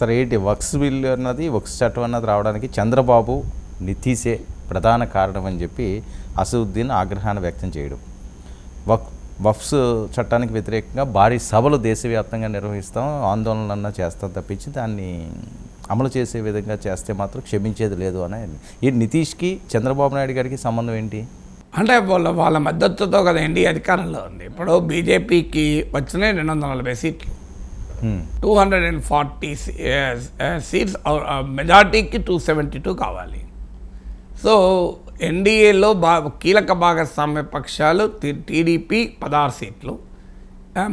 సరే ఏంటి? వక్స్ బిల్ అన్నది వక్స్ చట్టం అన్నది రావడానికి చంద్రబాబు నితీశే ప్రధాన కారణం అని చెప్పి అసదుద్దీన్ ఆగ్రహాన్ని వ్యక్తం చేయడం. వక్ వఫ్స్ చట్టానికి వ్యతిరేకంగా భారీ సభలు దేశవ్యాప్తంగా నిర్వహిస్తాం ఆందోళన చేస్తాం తప్పించి దాన్ని అమలు చేసే విధంగా చేస్తే మాత్రం క్షమించేది లేదు అని ఈ నితీష్కి చంద్రబాబు నాయుడు గారికి సంబంధం ఏంటి? అంటే వాళ్ళ వాళ్ళ మద్దతుతో కదా ఎన్డీ అధికారంలో ఉంది. ఇప్పుడు బీజేపీకి వచ్చినాయి రెండు వందల నలభై సీట్లు. Two hundred and forty seats మెజార్టీకి two seventy two కావాలి. సో ఎన్డీఏలో బా కీలక భాగస్వామ్య పక్షాలు టీడీపీ పదహారు సీట్లు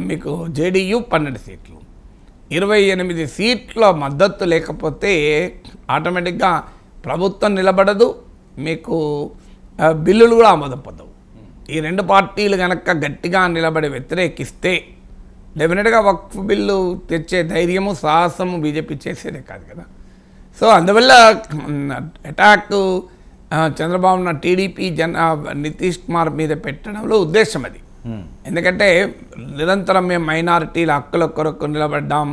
మీకు జేడీయూ పన్నెండు సీట్లు. ఇరవై ఎనిమిది సీట్ల మద్దతు లేకపోతే ఆటోమేటిక్గా ప్రభుత్వం నిలబడదు మీకు బిల్లులు కూడా ఆమోదం పొందవు. ఈ రెండు పార్టీలు కనుక గట్టిగా నిలబడి వ్యతిరేకిస్తే డెఫినెట్గా వక్ఫ్ బిల్లు తెచ్చే ధైర్యము సాహసము బీజేపీ చేసేదే కాదు కదా. సో అందువల్ల అటాక్ చంద్రబాబు నాయుడు టీడీపీ జన నితీష్ కుమార్ మీద పెట్టడంలో ఉద్దేశం అది. ఎందుకంటే నిరంతరం మేము మైనారిటీల హక్కుల కొరకు నిలబడ్డాం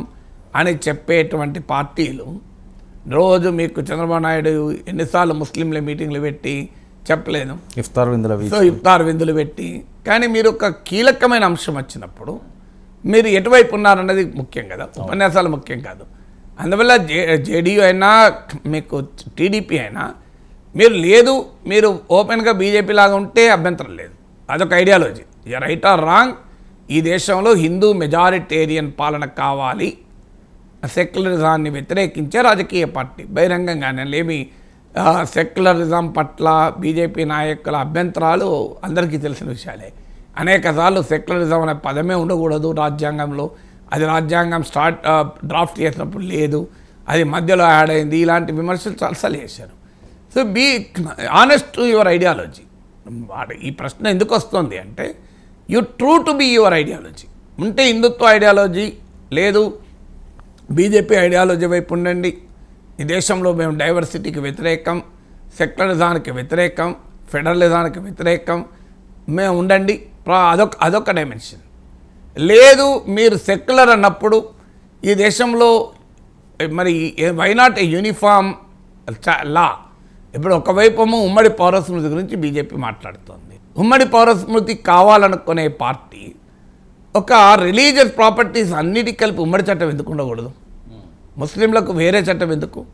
అని చెప్పేటువంటి పార్టీలు రోజు మీకు చంద్రబాబు నాయుడు ఎన్నిసార్లు ముస్లింల మీటింగ్లు పెట్టి చెప్పలేదు. ఇఫ్తార్ విందుల సో ఇఫ్తార్ విందులు పెట్టి. కానీ మీరు ఒక కీలకమైన అంశం వచ్చినప్పుడు మీరు ఎటువైపు ఉన్నారన్నది ముఖ్యం కదా. ఉపన్యాసాలు ముఖ్యం కాదు. అందువల్ల జే జేడీయూ అయినా మీకు టీడీపీ అయినా మీరు లేదు మీరు ఓపెన్గా బీజేపీ లాగా ఉంటే అభ్యంతరం లేదు. అదొక ఐడియాలజీ. Right are wrong. ఈ దేశంలో హిందూ మెజారిటేరియన్ పాలన కావాలి. సెక్యులరిజాన్ని వ్యతిరేకించే రాజకీయ పార్టీ. బహిరంగంగానే లేమి సెక్యులరిజం పట్ల బీజేపీ నాయకుల అభ్యంతరాలు అందరికీ తెలిసిన విషయాలే. అనేకసార్లు సెక్యులరిజం అనే పదమే ఉండకూడదు రాజ్యాంగంలో. అది రాజ్యాంగం స్టార్ట్ డ్రాఫ్ట్ చేసినప్పుడు లేదు. అది మధ్యలో యాడ్ అయింది. ఇలాంటి విమర్శలు చాలాసార్లు చేశారు. So be honest to your ideology ఈ ప్రశ్న ఎందుకు వస్తుంది అంటే you true to be your ideology ఉంటే హిందుత్వ ఐడియాలజీ లేదు. బీజేపీ ఐడియాలజీ వైపు ఉండండి. ఈ దేశంలో మేము డైవర్సిటీకి వ్యతిరేకం సెక్యులరిజానికి వ్యతిరేకం ఫెడరలిజానికి వ్యతిరేకం. మేము ఉండండి. అదొక అదొక డైమెన్షన్ లేదు మీరు సెక్యులర్ అన్నప్పుడు ఈ దేశంలో మరి why not a uniform law ఇప్పుడు ఒకవైపేమో ఉమ్మడి పౌరస్మృతి గురించి బీజేపీ మాట్లాడుతోంది. ఉమ్మడి పౌరస్మృతి కావాలనుకునే పార్టీ ఒక రిలీజియస్ ప్రాపర్టీస్ అన్నిటి కలిపి ఉమ్మడి చట్టం ఎందుకు ఉండకూడదు? ముస్లింలకు వేరే చట్టం ఎందుకు?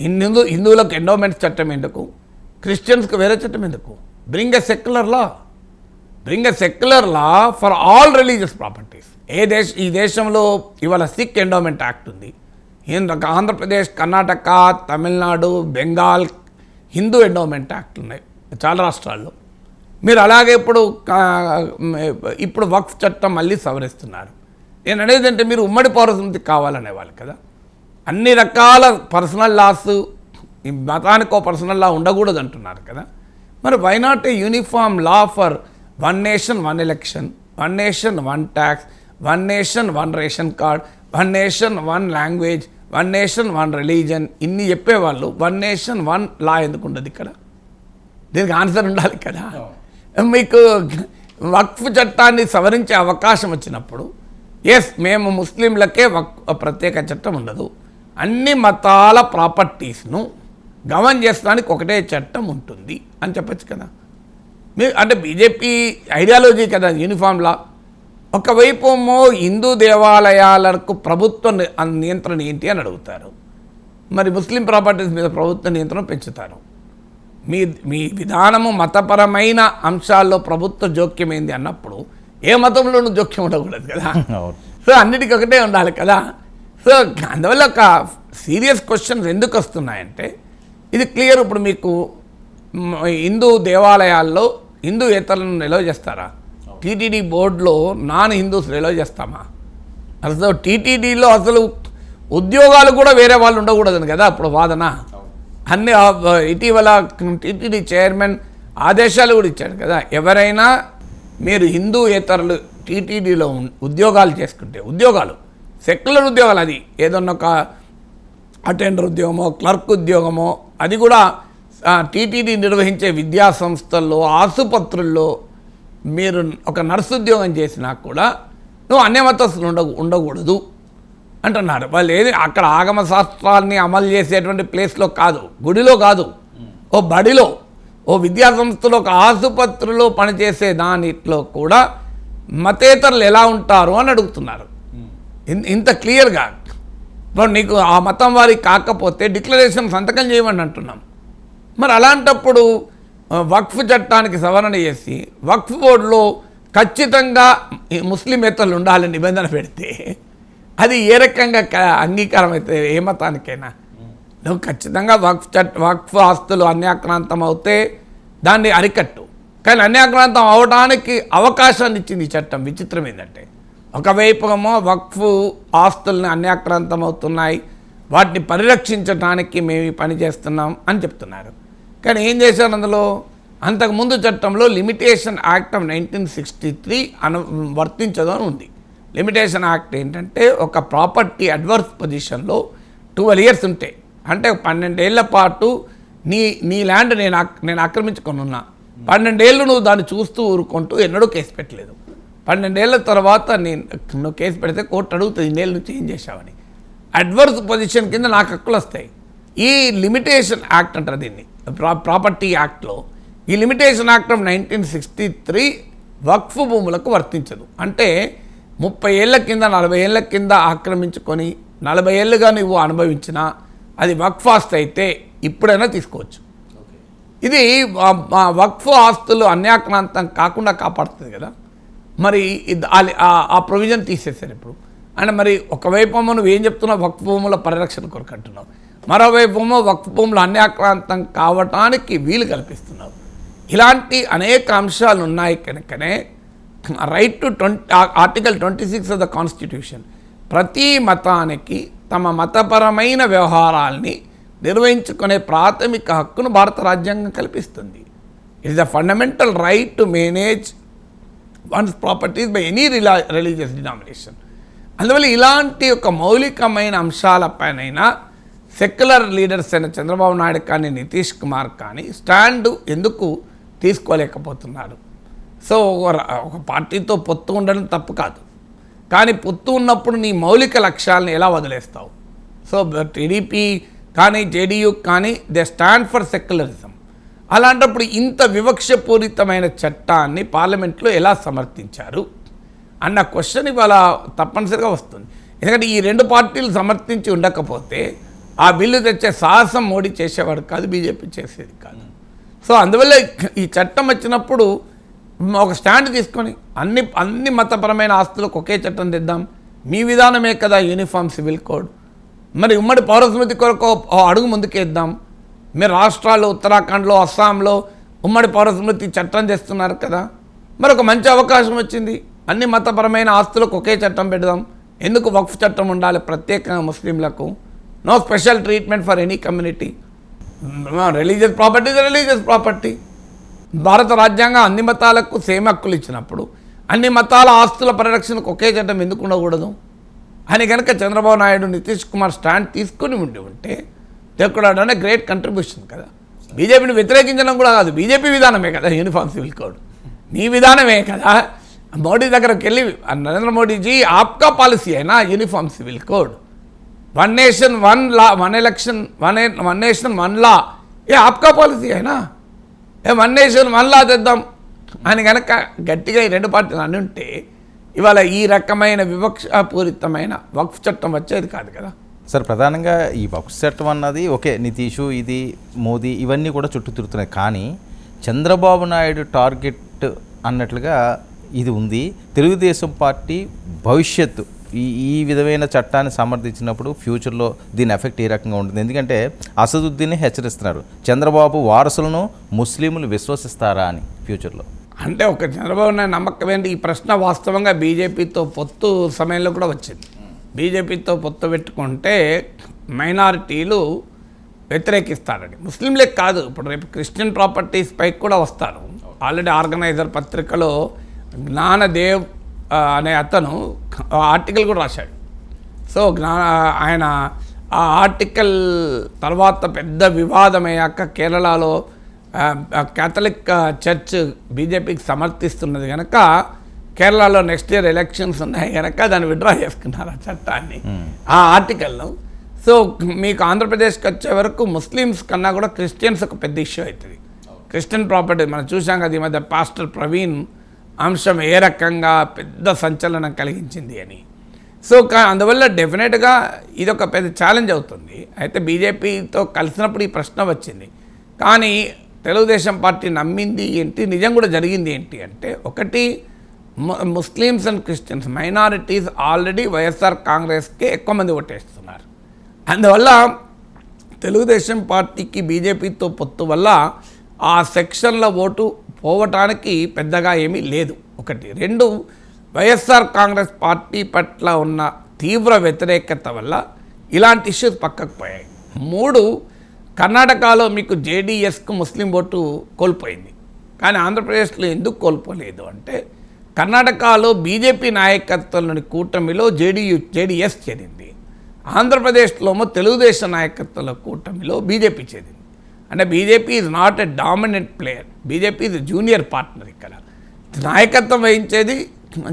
హిందూ హిందువులకు ఎండోమెంట్స్ చట్టం ఎందుకు? క్రిస్టియన్స్కి వేరే చట్టం ఎందుకు? Bring a secular law bring a secular law for all religious properties ఏ దేశ ఈ దేశంలో ఇవాళ సిక్ ఎండోమెంట్ యాక్ట్ ఉంది. హింద్ ఆంధ్రప్రదేశ్ కర్ణాటక తమిళనాడు బెంగాల్ హిందూ ఎండోమెంట్ యాక్ట్ ఉన్నాయి. చాలా రాష్ట్రాల్లో. మీరు అలాగే ఇప్పుడు ఇప్పుడు వక్ఫ్ చట్టం మళ్ళీ సవరిస్తున్నారు. నేను అనేది అంటే మీరు ఉమ్మడి పౌరస్మృతి కావాలనేవాళ్ళు కదా. అన్ని రకాల పర్సనల్ లాస్ ఈ మతానికో పర్సనల్ లా ఉండకూడదు అంటున్నారు కదా. మరి why not a uniform law for one nation one election one nation one tax one nation one ration card one nation one language one nation one religion ఇన్ని చెప్పేవాళ్ళు వన్ నేషన్ వన్ లా ఎందుకు ఉండదు ఇక్కడ? దీనికి ఆన్సర్ ఉండాలి కదా? మీకు వక్ఫ్ చట్టాన్ని సవరించే అవకాశం వచ్చినప్పుడు ఎస్ మేము ముస్లింలకే వక్ ప్రత్యేక చట్టం ఉండదు. అన్ని మతాల ప్రాపర్టీస్ను గవర్న్ చేసడానికి ఒకటే చట్టం ఉంటుంది అని చెప్పచ్చు కదా? అంటే బీజేపీ ఐడియాలజీ కదా యూనిఫామ్లా ఒకవైపు హిందూ దేవాలయాలకు ప్రభుత్వ నియంత్రణ ఏంటి అని అడుగుతారు. మరి ముస్లిం ప్రాపర్టీస్ మీద ప్రభుత్వ నియంత్రణ పెంచుతారు. మీ మీ విధానము మతపరమైన అంశాల్లో ప్రభుత్వ జోక్యం ఏంది అన్నప్పుడు ఏ మతంలోనూ జోక్యం ఉండకూడదు కదా. సో అన్నిటికీ ఒకటే ఉండాలి కదా. సో అందువల్ల ఒక సీరియస్ క్వశ్చన్స్ ఎందుకు వస్తున్నాయంటే ఇది క్లియర్ ఇప్పుడు మీకు హిందూ దేవాలయాల్లో హిందూ ఏతరులను నిల్వ చేస్తారా? టీటీడీ బోర్డులో నాన్ హిందూస్ నిల్వ చేస్తామా? అసలు టీటీడీలో అసలు ఉద్యోగాలు కూడా వేరే వాళ్ళు ఉండకూడదని కదా అప్పుడు వాదన? అన్ని ఇటీవల టీటీడీ చైర్మన్ ఆదేశాలు కూడా ఇచ్చాడు కదా. ఎవరైనా మీరు హిందూయేతరులు టీటీడీలో ఉద్యోగాలు చేసుకుంటే ఉద్యోగాలు సెక్యులర్ ఉద్యోగాలు అది. ఏదన్నా ఒక అటెండర్ ఉద్యోగమో క్లర్క్ ఉద్యోగమో అది కూడా టీటీడీ నిర్వహించే విద్యా సంస్థల్లో ఆసుపత్రుల్లో మీరు ఒక నర్సు ఉద్యోగం చేసినా కూడా నువ్వు అన్యమతస్తులు ఉండ ఉండకూడదు అంటున్నారు. వాళ్ళు ఏది అక్కడ ఆగమ శాస్త్రాన్ని అమలు చేసేటువంటి ప్లేస్లో కాదు గుడిలో కాదు ఓ బడిలో ఓ విద్యా సంస్థలో ఒక ఆసుపత్రిలో పనిచేసే దానిట్లో కూడా మతేతరులు ఎలా ఉంటారు అని అడుగుతున్నారు. ఇన్- ఇంత క్లియర్గా. ఇప్పుడు నీకు ఆ మతం వారికి కాకపోతే డిక్లరేషన్ సంతకం చేయమని అంటున్నాం. మరి అలాంటప్పుడు వక్ఫ్ చట్టానికి సవరణ చేసి వక్ఫ్ బోర్డులో ఖచ్చితంగా ఈ ముస్లిమేతరులు ఉండాలని నిబంధన పెడితే అది ఏ రకంగా అంగీకారం అయితే ఏ మతానికైనా. నువ్వు ఖచ్చితంగా వక్ఫ్ చట్ వక్ఫ్ ఆస్తులు అన్యాక్రాంతం అవుతే దాన్ని అరికట్టు. కానీ అన్యాక్రాంతం అవడానికి అవకాశాన్ని ఇచ్చింది ఈ చట్టం. విచిత్రం ఏంటంటే ఒకవైపు వక్ఫ్ ఆస్తుల్ని అన్యాక్రాంతం అవుతున్నాయి వాటిని పరిరక్షించడానికి మేము ఈ పని చేస్తున్నాం అని చెప్తున్నారు. కానీ ఏం చేశారు అందులో? అంతకుముందు చట్టంలో limitation act of nineteen sixty three అను వర్తించదు అని ఉంది. లిమిటేషన్ యాక్ట్ ఏంటంటే ఒక ప్రాపర్టీ అడ్వర్స్ పొజిషన్లో ట్వెల్వ్ ఇయర్స్ ఉంటాయి అంటే పన్నెండేళ్ళ పాటు నీ నీ ల్యాండ్ నేను నేను ఆక్రమించుకొని ఉన్నా. పన్నెండేళ్ళు నువ్వు దాన్ని చూస్తూ ఊరుకుంటూ ఎన్నడూ కేసు పెట్టలేదు. పన్నెండేళ్ళ తర్వాత నేను నువ్వు కేసు పెడితే కోర్టు అడుగుతుంది ఇన్నేళ్ళు నువ్వు చేంజ్ చేశావని. అడ్వర్స్ పొజిషన్ కింద నాకు హక్కులు వస్తాయి ఈ లిమిటేషన్ యాక్ట్ అంటారు దీన్ని. ప్రా ప్రాపర్టీ యాక్ట్లో ఈ limitation act of nineteen sixty three వక్ఫ్ భూములకు వర్తించదు. అంటే ముప్పై ఏళ్ళ కింద నలభై ఏళ్ళ కింద ఆక్రమించుకొని నలభై ఏళ్ళుగా నువ్వు అనుభవించినా అది వక్ఫ్ ఆస్తి అయితే ఇప్పుడైనా తీసుకోవచ్చు. ఇది వక్ఫ్ ఆస్తులు అన్యాక్రాంతం కాకుండా కాపాడుతుంది కదా. మరి ఆ- ప్రొవిజన్ తీసేశారు ఇప్పుడు. అంటే మరి ఒకవైపు నువ్వు ఏం చెప్తున్నావు? వక్ఫ్ భూముల పరిరక్షణ కొరకు అంటున్నావు. మరోవైపుమో వక్ఫ్ భూములు అన్యాక్రాంతం కావటానికి వీలు కల్పిస్తున్నారు. ఇలాంటి అనేక అంశాలు ఉన్నాయి కనుకనే right to twenty article twenty six of the constitution ప్రతి మతానికి తమ మతపరమైన వ్యవహారాల్ని నిర్వహించుకునే ప్రాథమిక హక్కును భారత రాజ్యాంగం కల్పిస్తుంది. It is the fundamental right to manage one's properties by any రిలా religious denomination అందువల్ల ఇలాంటి ఒక మౌలికమైన అంశాలపైనైనా సెక్యులర్ లీడర్స్ అయిన చంద్రబాబు నాయుడు కానీ నితీష్ కుమార్ కానీ స్టాండ్ ఎందుకు తీసుకోలేకపోతున్నారు? సో ఒక పార్టీతో పొత్తు ఉండడం తప్పు కాదు. కానీ పొత్తు ఉన్నప్పుడు నీ మౌలిక లక్ష్యాలను ఎలా వదిలేస్తావు? సో టీడీపీ కానీ జేడీయూ కానీ దే స్టాండ్ ఫర్ సెక్యులరిజం. అలాంటప్పుడు ఇంత వివక్షపూరితమైన చట్టాన్ని పార్లమెంట్లో ఎలా సమర్థించారు? అన్న క్వశ్చన్ ఇవాళ తప్పనిసరిగా వస్తుంది. ఎందుకంటే ఈ రెండు పార్టీలు సమర్థించి ఉండకపోతే ఆ బిల్లు తెచ్చే సాహసం మోడీ చేసేవాడు కాదు బీజేపీ చేసేది కాదు. సో అందువల్ల ఈ చట్టం వచ్చినప్పుడు ఒక స్టాండ్ తీసుకొని అన్ని అన్ని మతపరమైన ఆస్తులకు ఒకే చట్టం తెద్దాం. మీ విధానమే కదా యూనిఫామ్ సివిల్ కోడ్. మరి ఉమ్మడి పౌరస్మృతి కొరకు అడుగు ముందుకేద్దాం. మీరు రాష్ట్రాల్లో ఉత్తరాఖండ్లో అస్సాంలో ఉమ్మడి పౌరస్మృతి చట్టం చేస్తున్నారు కదా. మరి ఒక మంచి అవకాశం వచ్చింది. అన్ని మతపరమైన ఆస్తులకు ఒకే చట్టం పెడదాం. ఎందుకు వక్ఫ్ చట్టం ఉండాలి ప్రత్యేకంగా ముస్లింలకు? No special treatment for any community religious property religious property భారత రాజ్యాంగం అన్ని మతాలకు సేమ్ హక్కులు ఇచ్చినప్పుడు అన్ని మతాల ఆస్తుల పరిరక్షణకు ఒకే చట్టం ఎందుకు ఉండకూడదు? అని కనుక చంద్రబాబు నాయుడు నితీష్ కుమార్ స్టాండ్ తీసుకుని ఉండి ఉంటే తెక్కుడాడనే గ్రేట్ కంట్రిబ్యూషన్ కదా. బీజేపీని వ్యతిరేకించడం కూడా కాదు బీజేపీ విధానమే కదా యూనిఫామ్ సివిల్ కోడ్ నీ విధానమే కదా. మోడీ దగ్గరకు వెళ్ళి నరేంద్ర మోడీజీ ఆప్కా పాలసీ అయినా uniform civil code one nation one law one election one one nation one law ఏ ఆప్కా పాలసీ అయినా? ఏ వన్ నేషన్ వన్ లా తెద్దాం? అని కనుక గట్టిగా ఈ రెండు పార్టీలు అని ఉంటే ఇవాళ ఈ రకమైన వివక్షపూరితమైన వక్ఫ్ చట్టం వచ్చేది కాదు కదా. సార్ ప్రధానంగా ఈ వక్ఫ్ చట్టం అన్నది ఓకే నితీషు ఇది మోదీ ఇవన్నీ కూడా చుట్టూ తిరుగుతున్నాయి. కానీ చంద్రబాబు నాయుడు టార్గెట్ అన్నట్లుగా ఇది ఉంది. తెలుగుదేశం పార్టీ భవిష్యత్తు. ఈ ఈ విధమైన చట్టాన్ని సమర్థించినప్పుడు ఫ్యూచర్లో దీని ఎఫెక్ట్ ఏ రకంగా ఉంటుంది? ఎందుకంటే అసదుద్దీన్ని హెచ్చరిస్తున్నారు. చంద్రబాబు వారసులను ముస్లింలు విశ్వసిస్తారా అని ఫ్యూచర్లో. అంటే ఒక చంద్రబాబు నాయుడు నమ్మకం ఏంటి? ఈ ప్రశ్న వాస్తవంగా బీజేపీతో పొత్తు సమయంలో కూడా వచ్చింది. బీజేపీతో పొత్తు పెట్టుకుంటే మైనారిటీలు వ్యతిరేకిస్తారని ముస్లింలే కాదు ఇప్పుడు రేపు క్రిస్టియన్ ప్రాపర్టీస్ పైకి కూడా వస్తారు. ఆల్రెడీ ఆర్గనైజర్ పత్రికలో జ్ఞానదేవ్ అనే అతను ఆర్టికల్ కూడా రాశాడు. సో ఆయన ఆ ఆర్టికల్ తర్వాత పెద్ద వివాదమయ్యాక కేరళలో కేథలిక్ చర్చ్ బీజేపీకి సమర్థిస్తున్నది కనుక కేరళలో నెక్స్ట్ ఇయర్ ఎలక్షన్స్ ఉన్నాయి కనుక దాన్ని విడ్రా చేసుకున్నారు ఆ చట్టాన్ని ఆ ఆర్టికల్ను. సో మీకు ఆంధ్రప్రదేశ్కి వచ్చే వరకు ముస్లిమ్స్ కన్నా కూడా క్రిస్టియన్స్ ఒక పెద్ద ఇష్యూ అవుతుంది. క్రిస్టియన్ ప్రాపర్టీ మనం చూసాం కదా ఈ మధ్య పాస్టర్ ప్రవీణ్ అంశం ఏ రకంగా పెద్ద సంచలనం కలిగించింది అని. సో కా- అందువల్ల డెఫినెట్గా ఇది ఒక పెద్ద ఛాలెంజ్ అవుతుంది. అయితే బీజేపీతో కలిసినప్పుడు ఈ ప్రశ్న వచ్చింది. కానీ తెలుగుదేశం పార్టీ నమ్మింది ఏంటి? నిజం కూడా జరిగింది ఏంటి అంటే ఒకటి Muslims and Christians minorities already YSR కాంగ్రెస్కే ఎక్కువ మంది ఓటేస్తున్నారు. అందువల్ల తెలుగుదేశం పార్టీకి బీజేపీతో పొత్తు వల్ల ఆ సెక్షన్ల ఓటు పోవటానికి పెద్దగా ఏమీ లేదు. ఒకటి. రెండు వైఎస్ఆర్ కాంగ్రెస్ పార్టీ పట్ల ఉన్న తీవ్ర వ్యతిరేకత వల్ల ఇలాంటి ఇష్యూస్ పక్కకు పోయాయి. మూడు కర్ణాటకలో మీకు జేడీఎస్కు ముస్లిం ఓటు కోల్పోయింది. కానీ ఆంధ్రప్రదేశ్లో ఎందుకు కోల్పోలేదు అంటే కర్ణాటకలో బీజేపీ నాయకత్వంలోని కూటమిలో జేడీయూ జేడీఎస్ చేరింది. ఆంధ్రప్రదేశ్లోమో తెలుగుదేశం నాయకత్వంలో కూటమిలో బీజేపీ చేరింది. అంటే BJP is not a dominant player BJP is junior partner ఇక్కడ. నాయకత్వం వహించేది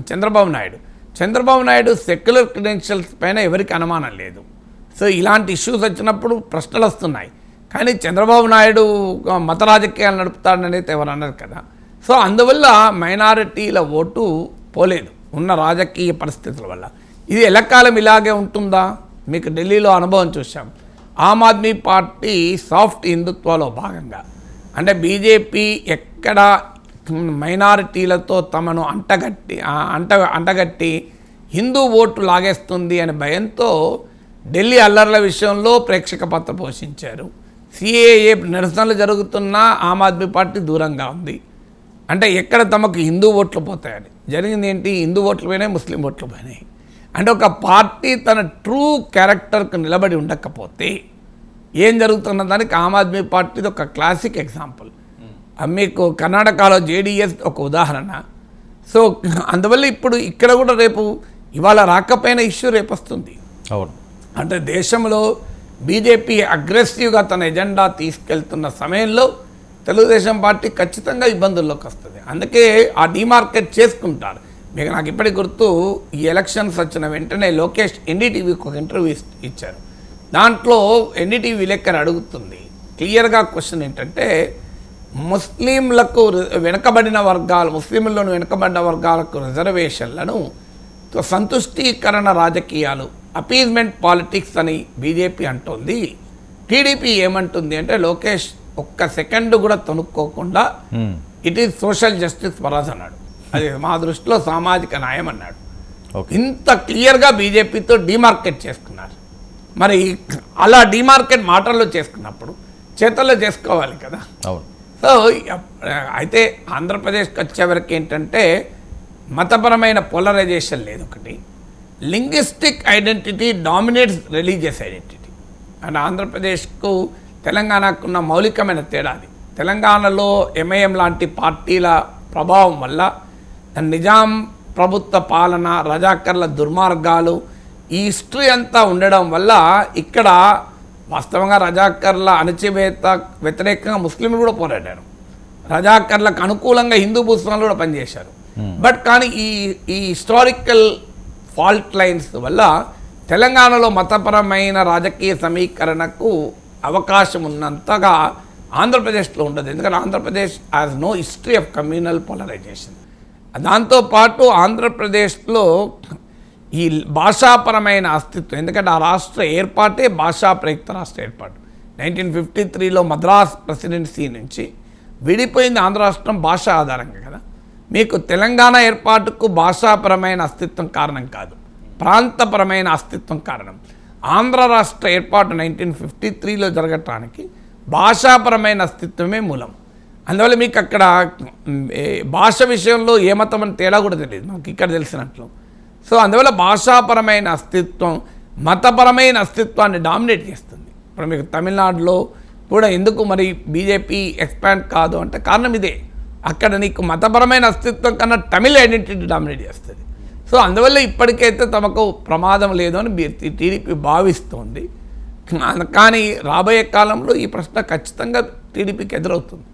చంద్రబాబు నాయుడు. చంద్రబాబు నాయుడు సెక్యులర్ క్రెడెన్షియల్స్ పైన ఎవరికి అనుమానం లేదు. సో ఇలాంటి ఇష్యూస్ వచ్చినప్పుడు ప్రశ్నలు వస్తున్నాయి. కానీ చంద్రబాబు నాయుడు మత రాజకీయాలు నడుపుతాడనేది ఎవరు అన్నారు కదా. సో అందువల్ల మైనారిటీల ఓటు పోలేదు ఉన్న రాజకీయ పరిస్థితుల వల్ల. ఇది ఎల్లకాలం ఇలాగే ఉంటుందా? మీకు ఢిల్లీలో అనుభవం చూసాం ఆమ్ ఆద్మీ పార్టీ సాఫ్ట్ హిందుత్వలో భాగంగా. అంటే బీజేపీ ఎక్కడ మైనారిటీలతో తమను అంటగట్టి అంట అంటగట్టి హిందూ ఓటు లాగేస్తుంది అనే భయంతో ఢిల్లీ అల్లర్ల విషయంలో ప్రేక్షక పాత్ర పోషించారు. సిఏఏ నిరసనలు జరుగుతున్న ఆమ్ ఆద్మీ పార్టీ దూరంగా ఉంది. అంటే ఎక్కడ తమకు హిందూ ఓట్లు పోతాయని. జరిగింది ఏంటి? హిందూ ఓట్లు పోయినాయి ముస్లిం ఓట్లు పోయినాయి అంటే ఒక పార్టీ తన ట్రూ క్యారెక్టర్కు నిలబడి ఉండకపోతే ఏం జరుగుతున్న దానికి ఆమ్ ఆద్మీ పార్టీది ఒక క్లాసిక్ ఎగ్జాంపుల్ మీకు కర్ణాటకలో జేడీఎస్ ఒక ఉదాహరణ. సో అందువల్ల ఇప్పుడు ఇక్కడ కూడా రేపు ఇవాళ రాకపోయిన ఇష్యూ రేపు వస్తుంది. అవును. అంటే దేశంలో బీజేపీ అగ్రెసివ్గా తన ఎజెండా తీసుకెళ్తున్న సమయంలో తెలుగుదేశం పార్టీ ఖచ్చితంగా ఇబ్బందుల్లోకి వస్తుంది. అందుకే ఆ డిమార్కెట్ చేసుకుంటారు. మీకు నాకు ఇప్పటికి గుర్తు ఈ ఎలక్షన్స్ వచ్చిన వెంటనే లోకేష్ ఎన్డీటీవీకి ఒక ఇంటర్వ్యూ ఇచ్చారు. దాంట్లో ఎన్డీటీవీ విలేకరు అడుగుతుంది. క్లియర్గా క్వశ్చన్ ఏంటంటే ముస్లింలకు వెనుకబడిన వర్గాలు ముస్లింలను వెనుకబడిన వర్గాలకు రిజర్వేషన్లను సంతుష్టీకరణ రాజకీయాలు అపీజ్మెంట్ పాలిటిక్స్ అని బీజేపీ అంటోంది. టీడీపీ ఏమంటుంది అంటే లోకేష్ ఒక్క సెకండ్ కూడా తొనుక్కోకుండా. ఇట్ ఈజ్ సోషల్ జస్టిస్ ఫరాజ్ అన్నాడు. అది మా దృష్టిలో సామాజిక న్యాయం అన్నాడు. ఇంత క్లియర్గా బీజేపీతో డిమార్కెట్ చేసుకున్నారు. మరి అలా డిమార్కెట్ మాటల్లో చేసుకున్నప్పుడు చేతల్లో చేసుకోవాలి కదా. అవును. సో అయితే ఆంధ్రప్రదేశ్కి వచ్చేవరకు ఏంటంటే మతపరమైన పోలరైజేషన్ లేదు ఒకటి. Linguistic identity dominates religious identity. And ఆంధ్రప్రదేశ్కు తెలంగాణకు ఉన్న మౌలికమైన తేడా అది. తెలంగాణలో ఎంఐఎం లాంటి పార్టీల ప్రభావం వల్ల నిజాం ప్రభుత్వ పాలన రజాకర్ల దుర్మార్గాలు ఈ హిస్టరీ అంతా ఉండడం వల్ల ఇక్కడ వాస్తవంగా రజాకర్ల అణచివేత వ్యతిరేకంగా ముస్లింలు కూడా పోరాడారు. రజాకర్లకు అనుకూలంగా హిందూ ముస్లింలు కూడా పనిచేశారు. బట్ కానీ ఈ ఈ హిస్టారికల్ ఫాల్ట్ లైన్స్ వల్ల తెలంగాణలో మతపరమైన రాజకీయ సమీకరణకు అవకాశం ఉన్నంతగా ఆంధ్రప్రదేశ్లో ఉండదు. ఎందుకంటే Andhra Pradesh has no history of communal polarisation దాంతోపాటు ఆంధ్రప్రదేశ్లో ఈ భాషాపరమైన అస్తిత్వం ఎందుకంటే ఆ రాష్ట్ర ఏర్పాటే భాషా ప్రయుక్త రాష్ట్ర ఏర్పాటు. నైన్టీన్ ఫిఫ్టీ త్రీలో మద్రాస్ ప్రెసిడెన్సీ నుంచి విడిపోయింది ఆంధ్ర రాష్ట్రం భాష ఆధారంగా కదా. మీకు తెలంగాణ ఏర్పాటుకు భాషాపరమైన అస్తిత్వం కారణం కాదు. ప్రాంతపరమైన అస్తిత్వం కారణం. ఆంధ్ర రాష్ట్ర ఏర్పాటు నైన్టీన్ ఫిఫ్టీ త్రీలో జరగటానికి భాషాపరమైన అస్తిత్వమే మూలం. అందువల్ల మీకు అక్కడ భాష విషయంలో ఏ మతం అని తేడా కూడా తెలియదు. మనకి ఇక్కడ తెలిసినట్లు సో అందువల్ల భాషాపరమైన అస్తిత్వం మతపరమైన అస్తిత్వాన్ని డామినేట్ చేస్తుంది. ఇప్పుడు మీకు తమిళనాడులో కూడా ఎందుకు మరి బీజేపీ ఎక్స్పాండ్ కాదు అంటే కారణం ఇదే. అక్కడ నీకు మతపరమైన అస్తిత్వం కన్నా తమిళ ఐడెంటిటీ డామినేట్ చేస్తుంది. సో అందువల్ల ఇప్పటికైతే తమకు ప్రమాదం లేదు అని టీడీపీ భావిస్తోంది. కానీ రాబోయే కాలంలో ఈ ప్రశ్న ఖచ్చితంగా టీడీపీకి ఎదురవుతుంది.